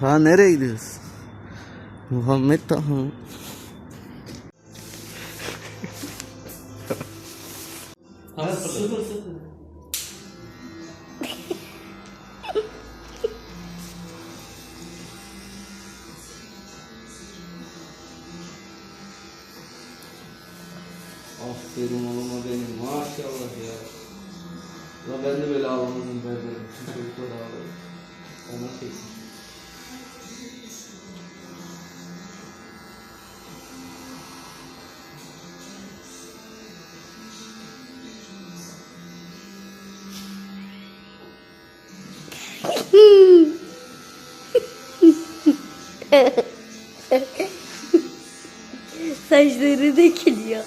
Ta nereye gidiyoruz? Muhammed Taha. Ha, sıfır sıfır. Aferin oğluma benim maşallah ya. Ya ben de böyle ağlamazım. Bütün çocuklar ağlar. Ona çekmiş. Saçları dökülüyor.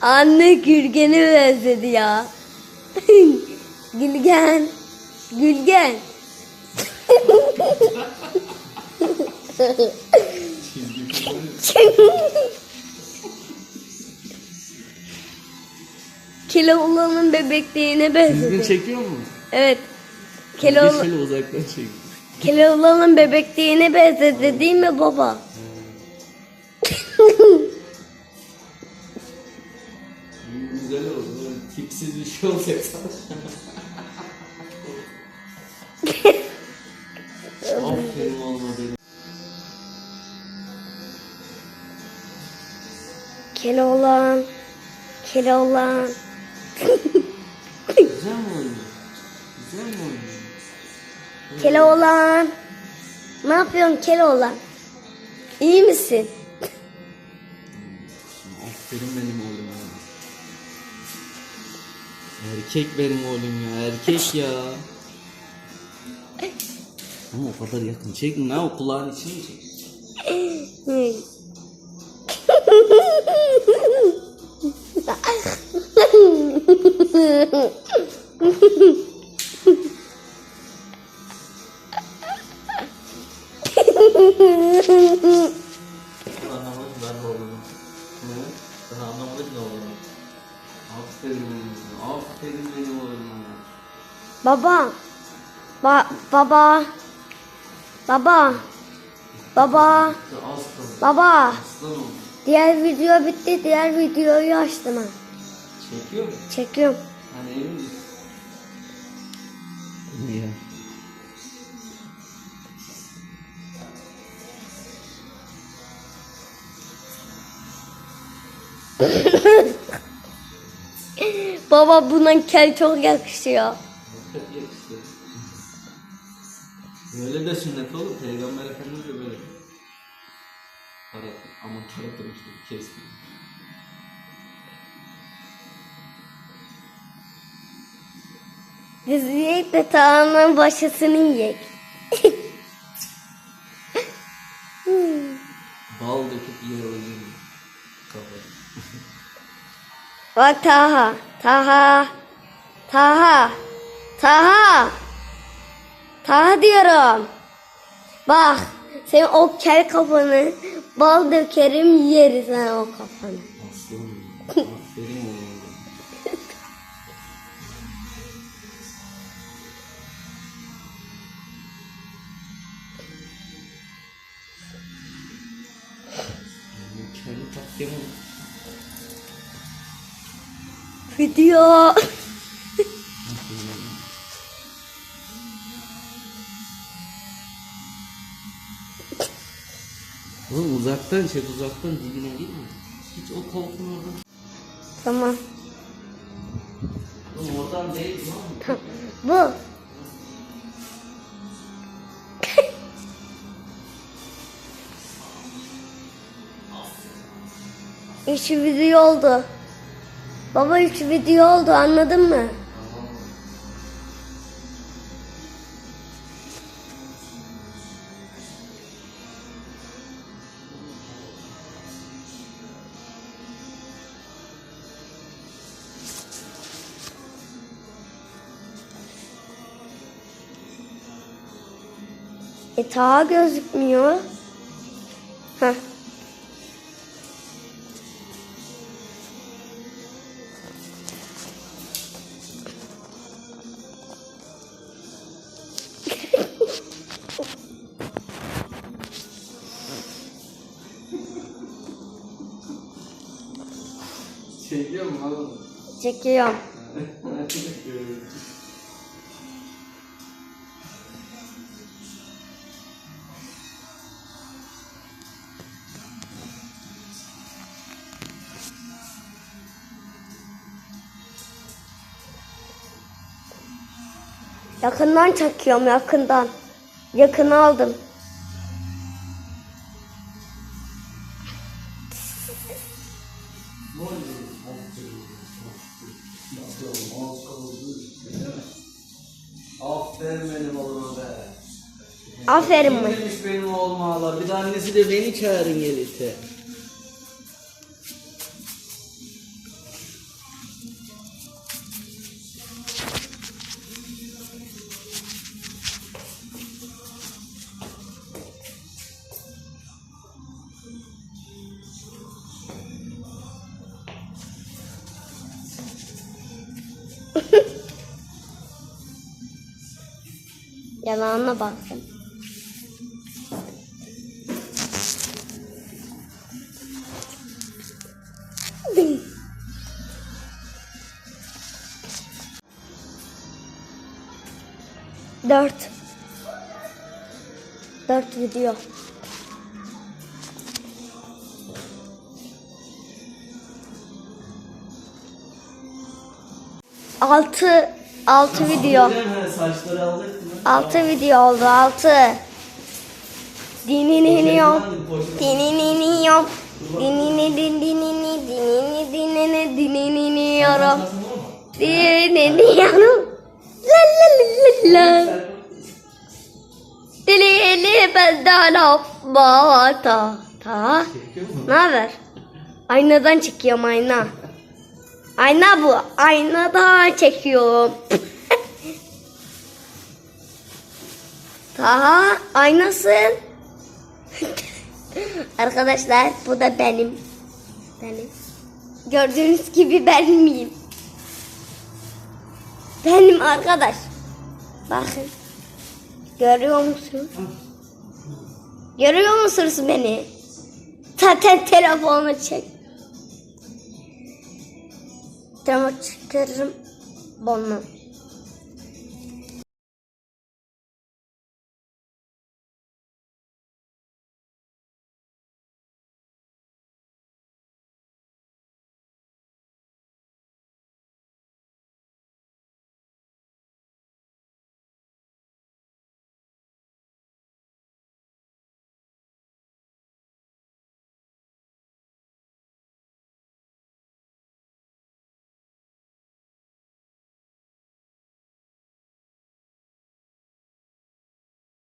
Anne Gülgen'e benzedi ya. Gülgen. Gülgen. Keloğlan'ın bebekliğine benzedi. Düzgün çekiyor mu? Evet. Keloğlan, şöyle uzaktan çek. Keloğlan'ın bebekliğine benzedi değil mi baba? Güzel oldu. Tipsiz bir şey olacak sana. Benim. Keloğlan. Keloğlan. Güzel mi oynuyor? Güzel mi oynuyor? Keloğlan. Ne yapıyorsun Keloğlan? İyi misin? Aferin benim oğluma. Erkek benim oğlum ya. Erkek ya. Ama o kadar yakın çekme. O kulağın içini çek? Baba. Ba baba. Baba. Baba. Baba. Aslan. Diğer video bitti. Diğer videoyu açtım ben. Çekiyor mu? Çekiyorum. Hani emin misin? Niye? Baba buna kel çok yakışıyor. Böyle de sünnet olur. Peygamber Efendimiz de böyle. Tarat, ama taratır işte kesti. Biz yiyek de tağının başısını yiyek. Bal döküp yiyebilirim. Kafa. Bak Taha. Taha. Taha. Taha. Taha diyorum. Bak. Senin o kel kafanı bal dökerim yeriz sen o kafanı. Aferin Video. Oğlum uzaktan çek uzaktan dibine gitme. Hiç o koltuğun oradan. tamam. Oğlum oradan değil lan. Bu. üç video oldu. Baba üç video oldu anladın mı? E ta gözükmüyor. Heh. Çekiyor mu oğlum? Çekiyorum. Yakından çekiyorum yakından. Yakın aldım. Aferin benim oğluma be. Aferin mi? Benim oğluma ağlar. Bir de annesi de beni çağırın gelirse. Yanağına baksın. Dört. Dört video. Altı. Altı video. Öyle mi? Saçları aldık mı? Altı video oldu altı. Dininiyorum. Dininiyorum. Dinini din dinini dinini dinini dininiyorum. Dininiyorum. La la la la la. Dilini benden atma ta ta. Ne haber? Aynadan çekiyorum ayna. Ayna bu. Aynadan çekiyorum. Taha aynasın. Arkadaşlar bu da benim. Benim. Gördüğünüz gibi ben miyim? Benim arkadaş. Bakın. Görüyor musunuz? Görüyor musunuz beni? Zaten telefonu çek. Telefonu çıkarırım. Bunu.